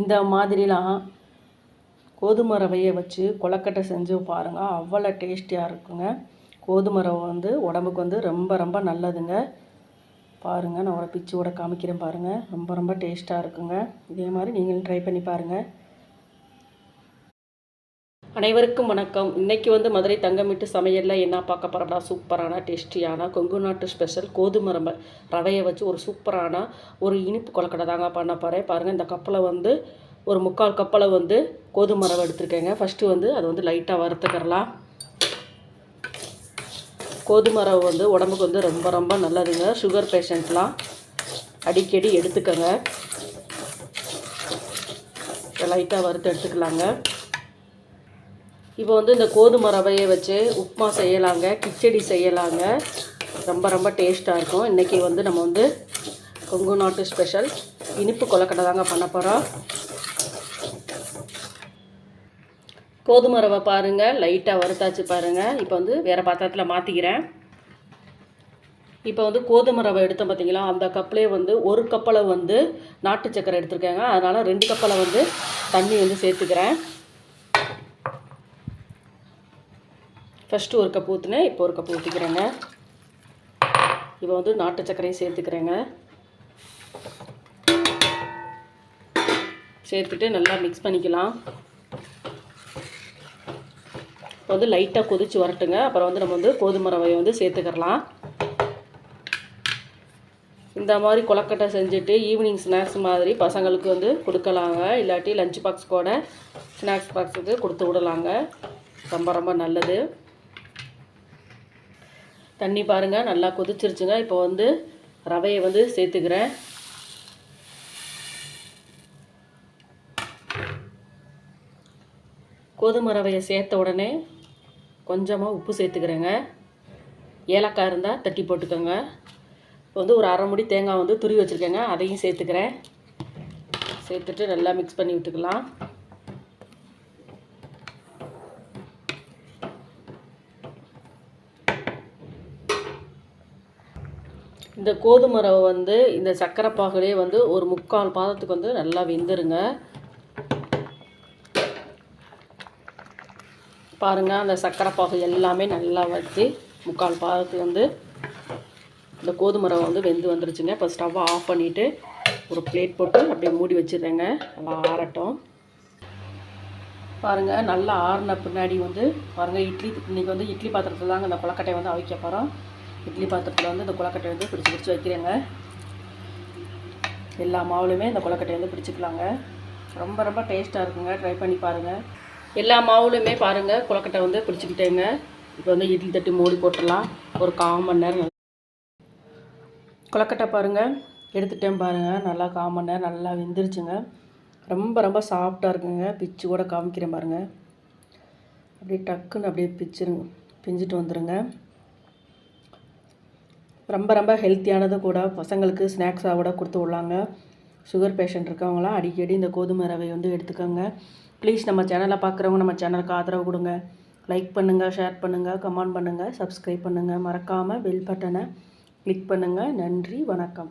இந்த மாதிரிலாம் கோதுமை ரவையை வச்சு கொலக்கட்டை செஞ்சு பாருங்கள் அவ்வளோ டேஸ்டியாக இருக்குங்க. கோதுமை ரவை வந்து உடம்புக்கு வந்து ரொம்ப ரொம்ப நல்லதுங்க. பாருங்கள் நான் ஒரு பிச்சோட காமிக்கிறேன் பாருங்கள் ரொம்ப ரொம்ப டேஸ்ட்டாக இருக்குங்க. இதே மாதிரி நீங்களும் ட்ரை பண்ணி பாருங்கள் அனைவருக்கும் வணக்கம். இன்றைக்கி வந்து மதுரை தங்கமிட்டு சமையலில் என்ன பார்க்க போகிறோம்னா சூப்பரான டேஸ்டியான கொங்கு நாட்டு ஸ்பெஷல் கோதுமை ரவை ரவையை வச்சு ஒரு சூப்பரான ஒரு இனிப்பு கொலக்கடை தாங்க பண்ண போகிறேன் பாருங்கள் இந்த கப்பில் வந்து ஒரு முக்கால் கப்பலை வந்து கோதுமை ரவை எடுத்துருக்கேங்க. ஃபஸ்ட்டு வந்து அதை வந்து லைட்டாக வறுத்துக்கிறலாம். கோதுமை ரவை வந்து உடம்புக்கு வந்து ரொம்ப ரொம்ப நல்லதுங்க. சுகர் பேஷண்ட்லாம் அடிக்கடி எடுத்துக்கோங்க. லைட்டாக வறுத்து எடுத்துக்கலாங்க. இப்போ வந்து இந்த கோதுமை ரவையை வச்சு உப்புமா செய்யலாங்க கிச்சடி செய்யலாங்க. ரொம்ப ரொம்ப டேஸ்ட்டாக இருக்கும். இன்றைக்கி வந்து நம்ம வந்து கொங்கு நாட்டு ஸ்பெஷல். இனிப்பு கொலக்கட்டை தாங்க பண்ண போகிறோம் கோதுமை ரவை பாருங்கள் லைட்டாக வறுத்தாச்சு பாருங்கள் இப்போ வந்து வேறு பாத்திரத்தில் மாற்றிக்கிறேன் இப்போ வந்து கோதுமை ரவை எடுத்தோம் பார்த்தீங்களா அந்த கப்பிலே வந்து ஒரு கப்பலை வந்து நாட்டு சக்கரை எடுத்துருக்கேங்க. அதனால் ரெண்டு கப்பலை வந்து தண்ணி வந்து சேர்த்துக்கிறேன். ஃபஸ்ட்டு ஒரு கப் ஊற்றுனேன் இப்போ ஒரு கப் ஊற்றிக்கிறேங்க இப்போ வந்து நாட்டு சர்க்கரையும் சேர்த்துக்கிறேங்க. சேர்த்துட்டு நல்லா மிக்ஸ் பண்ணிக்கலாம். இப்போ வந்து லைட்டாக கொதித்து வரட்டுங்க. அப்புறம் வந்து நம்ம வந்து கோதுமை ரவையை வந்து சேர்த்துக்கிறலாம் இந்த மாதிரி கொலக்கட்டை செஞ்சுட்டு ஈவினிங் ஸ்நாக்ஸ் மாதிரி பசங்களுக்கு வந்து கொடுக்கலாங்க. இல்லாட்டி லஞ்ச் பாக்ஸ் கூட ஸ்நாக்ஸ் பாக்ஸுக்கு கொடுத்து விடலாங்க. ரொம்ப ரொம்ப நல்லது. தண்ணி பாருங்கள் நல்லா கொதிச்சிருச்சுங்க. இப்போ வந்து ரவையை வந்து சேர்த்துக்கிறேன். கோதுமை ரவையை சேர்த்த உடனே கொஞ்சமாக உப்பு சேர்த்துக்கிறேங்க. ஏலக்காய் இருந்தால் தட்டி போட்டுக்கோங்க. இப்போ வந்து ஒரு அரை முடி தேங்காய் வந்து துருவி வச்சுருக்கேங்க. அதையும் சேர்த்துக்கிறேன். சேர்த்துட்டு நல்லா மிக்ஸ் பண்ணி விட்டுக்கலாம். இந்த கோதுமை ரவை வந்து இந்த சர்க்கரை பாகுலே வந்து ஒரு முக்கால் பாதத்துக்கு வந்து நல்லா வெந்துருங்க. பாருங்கள் அந்த சர்க்கரை பாகு எல்லாமே நல்லா வச்சு முக்கால் பாதத்துக்கு வந்து இந்த கோதுமை ரவை வந்து வெந்து வந்துருச்சுங்க. இப்போ ஸ்டவ்வை ஆஃப் பண்ணிவிட்டு ஒரு பிளேட் போட்டு அப்படியே மூடி வச்சுருங்க நல்லா ஆறட்டும். பாருங்கள் நல்லா ஆறின பின்னாடி வந்து பாருங்கள் இட்லி இன்றைக்கி வந்து இட்லி பாத்திரத்தில் தாங்க இந்த கொலக்கட்டையை வந்து அவிக்க போகிறோம் இட்லி பாத்திரத்தில் வந்து இந்த கொலக்கட்டை வந்து பிடிச்சி பிடிச்சி வைக்கிறேங்க. எல்லா மாவுலையுமே இந்த கொலக்கட்டை வந்து பிடிச்சிக்கலாங்க. ரொம்ப ரொம்ப டேஸ்ட்டாக இருக்குங்க. ட்ரை பண்ணி பாருங்கள் எல்லா மாவுலையுமே பாருங்கள் கொலக்கட்டை வந்து பிடிச்சிக்கிட்டேங்க. இப்போ வந்து இட்லி தட்டி மூடி போட்டுடலாம். ஒரு கால் மணி நேரம் கொலக்கட்டை பாருங்கள் எடுத்துட்டேன் பாருங்கள் நல்லா கால் மணி நேரம் நல்லா வெந்துருச்சுங்க. ரொம்ப ரொம்ப சாஃப்டாக இருக்குங்க. பிச்சு கூட காமிக்கிறேன் பாருங்கள் அப்படியே டக்குன்னு அப்படியே பிச்சுருங்க. பிஞ்சிட்டு வந்துடுங்க ரொம்ப ரொம்ப ஹெல்த்தியானது கூட பசங்களுக்கு ஸ்நாக்ஸாக கூட கொடுத்து விடலாங்க. சுகர் பேஷண்ட் இருக்கவங்களாம் அடிக்கடி இந்த கோதுமை ரவை வந்து எடுத்துக்கோங்க. ப்ளீஸ் நம்ம சேனலை பார்க்குறவங்க நம்ம சேனலுக்கு ஆதரவு கொடுங்க. லைக் பண்ணுங்கள் ஷேர் பண்ணுங்கள் கமெண்ட் பண்ணுங்கள் சப்ஸ்கிரைப் பண்ணுங்கள் மறக்காமல் பெல் பட்டனை கிளிக் பண்ணுங்கள் நன்றி வணக்கம்.